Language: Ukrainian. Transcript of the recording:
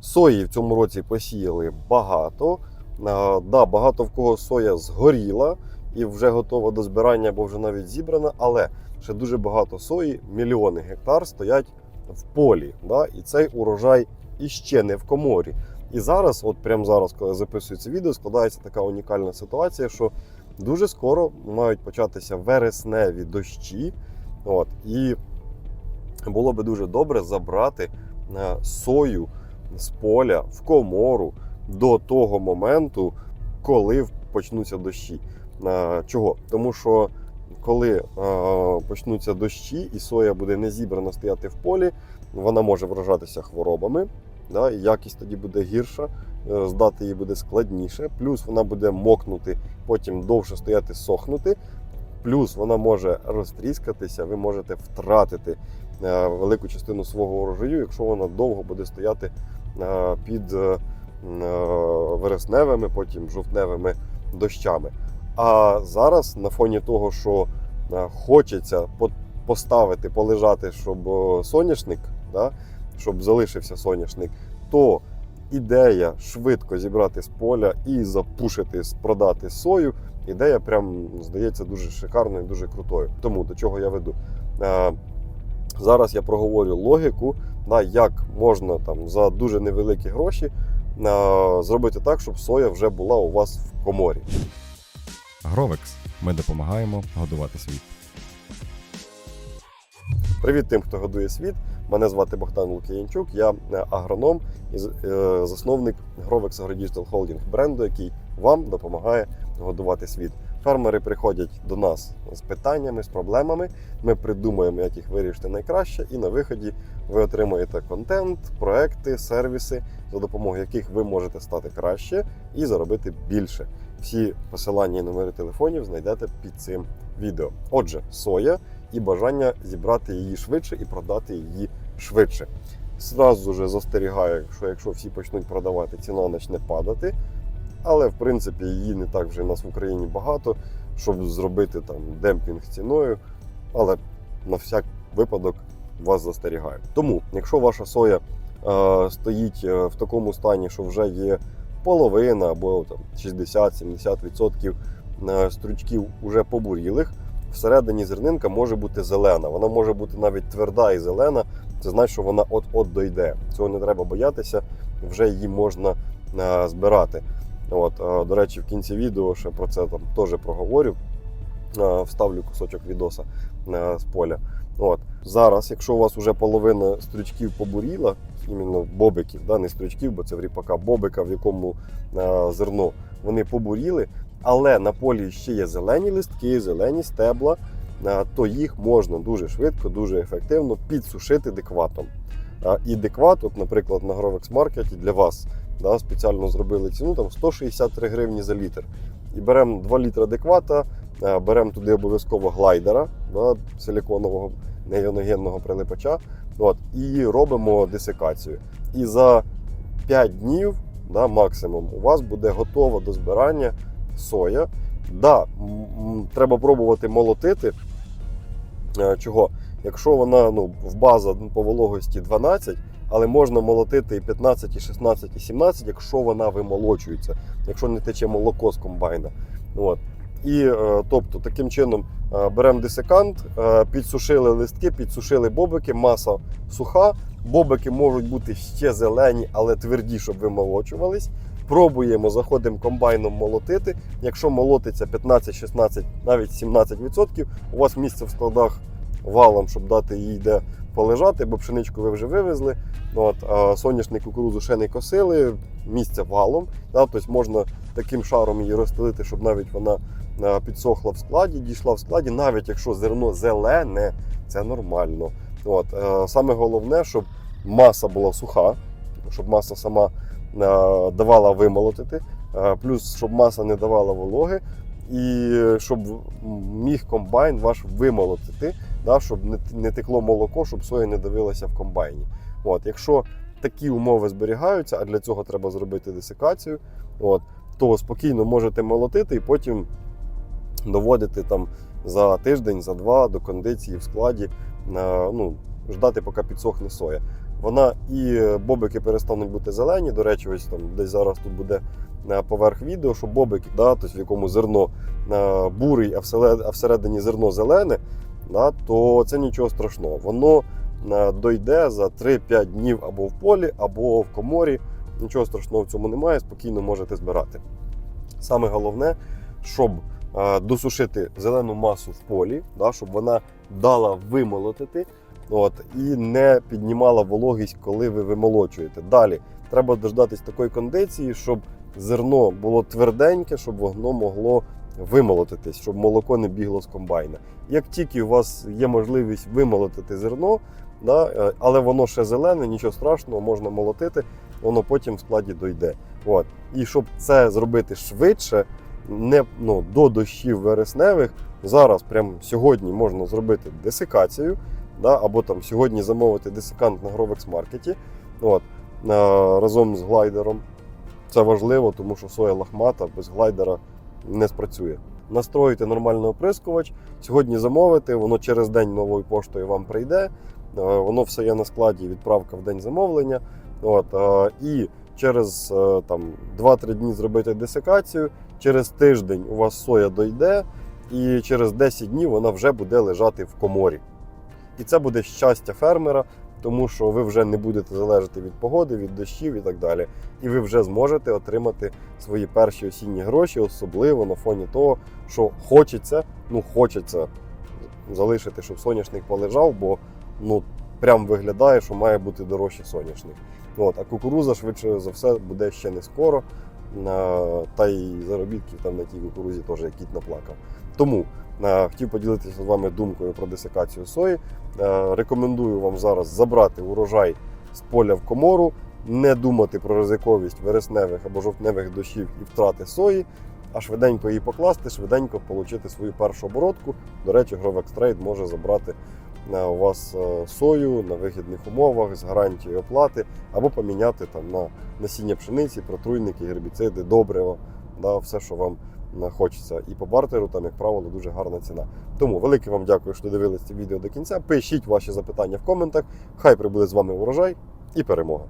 Сої в цьому році посіяли багато. Е, Да, багато в кого соя згоріла і вже готова до збирання, або вже навіть зібрана, але ще дуже багато сої, мільйони гектар стоять в полі. Да? І цей урожай іще не в коморі. І зараз, от прямо зараз, коли я записую це відео, складається така унікальна ситуація, що дуже скоро мають початися вересневі дощі. От, і було би дуже добре забрати е, сою з поля в комору до того моменту, коли почнуться дощі. Чого? Тому що коли почнуться дощі і соя буде не зібрана стояти в полі, вона може вражатися хворобами, да, якість тоді буде гірша, е, здати її буде складніше, плюс вона буде мокнути, потім довше стояти, сохнути. Плюс вона може розтріскатися, ви можете втратити велику частину свого урожаю, якщо вона довго буде стояти е, під е, е, вересневими, потім жовтневими дощами. А зараз, на фоні того, що е, хочеться поставити, полежати, щоб е, соняшник, да, щоб залишився соняшник, то ідея швидко зібрати з поля і запушити, продати сою. Ідея прям здається дуже шикарною, дуже крутою. Тому до чого я веду. Зараз я проговорю логіку, на як можна там за дуже невеликі гроші зробити так, щоб соя вже була у вас в коморі. Гровекс. Ми допомагаємо годувати світ. Привіт тим, хто годує світ. Мене звати Богдан Лук'янчук, я е, агроном і е, засновник Grovex AgroDigital Holding бренду, який вам допомагає годувати світ. Фермери приходять до нас з питаннями, з проблемами. Ми придумаємо, як їх вирішити найкраще, і на виході ви отримуєте контент, проекти, сервіси, за допомогою яких ви можете стати краще і заробити більше. Всі посилання і номери телефонів знайдете під цим відео. Отже, соя і бажання зібрати її швидше і продати її швидше. Зразу же застерігаю, що якщо всі почнуть продавати, ціна почне падати. Але в принципі її не так вже в нас в Україні багато, щоб зробити там демпінг ціною. Але на всяк випадок вас застерігаю. Тому, якщо ваша соя е, стоїть е, в такому стані, що вже є половина або там 60-70% е, стручків уже побурілих, всередині зернинка може бути зелена. Вона може бути навіть тверда і зелена. Це значить, що вона от-от дойде. Цього не треба боятися, вже її можна е, збирати. От, до речі, в кінці відео ще про це там теж проговорю. Вставлю кусочок відоса е, з поля. От. Зараз, якщо у вас вже половина стрючків побуріла, іменно бобиків, да, не стрючків, бо це в ріпака бобика, в якому е, зерно, вони побуріли, але на полі ще є зелені листки, зелені стебла, е, то їх можна дуже швидко, дуже ефективно підсушити декватом. І декват, от, наприклад, на Grovex Market для вас да, спеціально зробили ціну там 163 гривні за літр. І беремо 2 літри адеквата, е, беремо туди обов'язково глайдера да, силіконового неоногенного прилипача. От, і робимо десикацію. І за 5 днів да, максимум у вас буде готова до збирання соя. Да, треба пробувати молотити. Е, Чого? Якщо вона ну, в база ну, по вологості 12, але можна молотити і 15, і 16, і 17, якщо вона вимолочується, якщо не тече молоко з комбайна. От. І е, тобто таким чином е, беремо десикант, е, підсушили листки, підсушили бобики, маса суха. Бобики можуть бути ще зелені, але тверді, щоб вимолочувались. Пробуємо, заходимо комбайном молотити. Якщо молотиться 15, 16, навіть 17%, у вас місце в складах валом, щоб дати їй де полежати, бо пшеничку ви вже вивезли. От, а соняшник кукурудзу ще не косили, місце валом. Да, тобто можна таким шаром її розстелити, щоб навіть вона е, підсохла в складі, дійшла в складі, навіть якщо зерно зелене, це нормально. От, е, саме головне, щоб маса була суха, щоб маса сама е, давала вимолотити, плюс щоб маса не давала вологи, і щоб міг комбайн ваш вимолотити, да, щоб не, текло молоко, щоб соя не давилася в комбайні. От, якщо такі умови зберігаються, а для цього треба зробити десикацію, от, то спокійно можете молотити і потім доводити там за тиждень, за два до кондиції в складі, е, ну, ждати, поки підсохне соя. вона і бобики перестануть бути зелені. До речі, ось там десь зараз тут буде е, поверх відео, що бобики, да, тобто в якому зерно е, бурий, а всередині, зерно зелене, то це нічого страшного. Воно е, дойде за 3-5 днів або в полі, або в коморі. Нічого страшного в цьому немає, спокійно можете збирати. Саме головне, щоб е, досушити зелену масу в полі, да, щоб вона дала вимолотити от, і не піднімала вологість, коли ви вимолочуєте. Далі треба дождатись такої кондиції, щоб зерно було тверденьке, щоб воно могло вимолотитись, щоб молоко не бігло з комбайна. Як тільки у вас є можливість вимолотити зерно, да, е, але воно ще зелене, нічого страшного, можна молотити, воно потім в складі дойде. От. І щоб це зробити швидше, не ну, до дощів вересневих, зараз, прямо сьогодні, можна зробити десикацію, да, або там сьогодні замовити десикант на Grovex маркеті от, е, разом з глайдером. Це важливо, тому що соя лахмата без глайдера не спрацює. Настроїти нормальний оприскувач, сьогодні замовити, воно через день новою поштою вам прийде. Е, Воно все є на складі, відправка в день замовлення. От, е, і через е, там, 2-3 дні зробити десикацію, через тиждень у вас соя дойде, і через 10 днів вона вже буде лежати в коморі. І це буде щастя фермера, тому що ви вже не будете залежати від погоди, від дощів і так далі. І ви вже зможете отримати свої перші осінні гроші, особливо на фоні того, що хочеться, ну хочеться залишити, щоб соняшник полежав, бо ну прям виглядає, що має бути дорожче соняшник. От, а кукуруза швидше за все буде ще не скоро. Та й заробітків там на тій кукурузі теж кіт наплакав. Тому е, хотів поділитися з вами думкою про десикацію сої. Е, Рекомендую вам зараз забрати урожай з поля в комору, не думати про ризиковість вересневих або жовтневих дощів і втрати сої, а швиденько її покласти, швиденько отримати свою першу оборотку. До речі, Trade може забрати е, у вас сою на вигідних умовах з гарантією оплати, або поміняти там на насіння пшениці, протруйники, гербіциди, добрива, да, все, що вам хочеться. І по бартеру там, як правило, дуже гарна ціна. Тому велике вам дякую, що дивились це відео до кінця. Пишіть ваші запитання в коментах. Хай прибуде з вами урожай і перемога!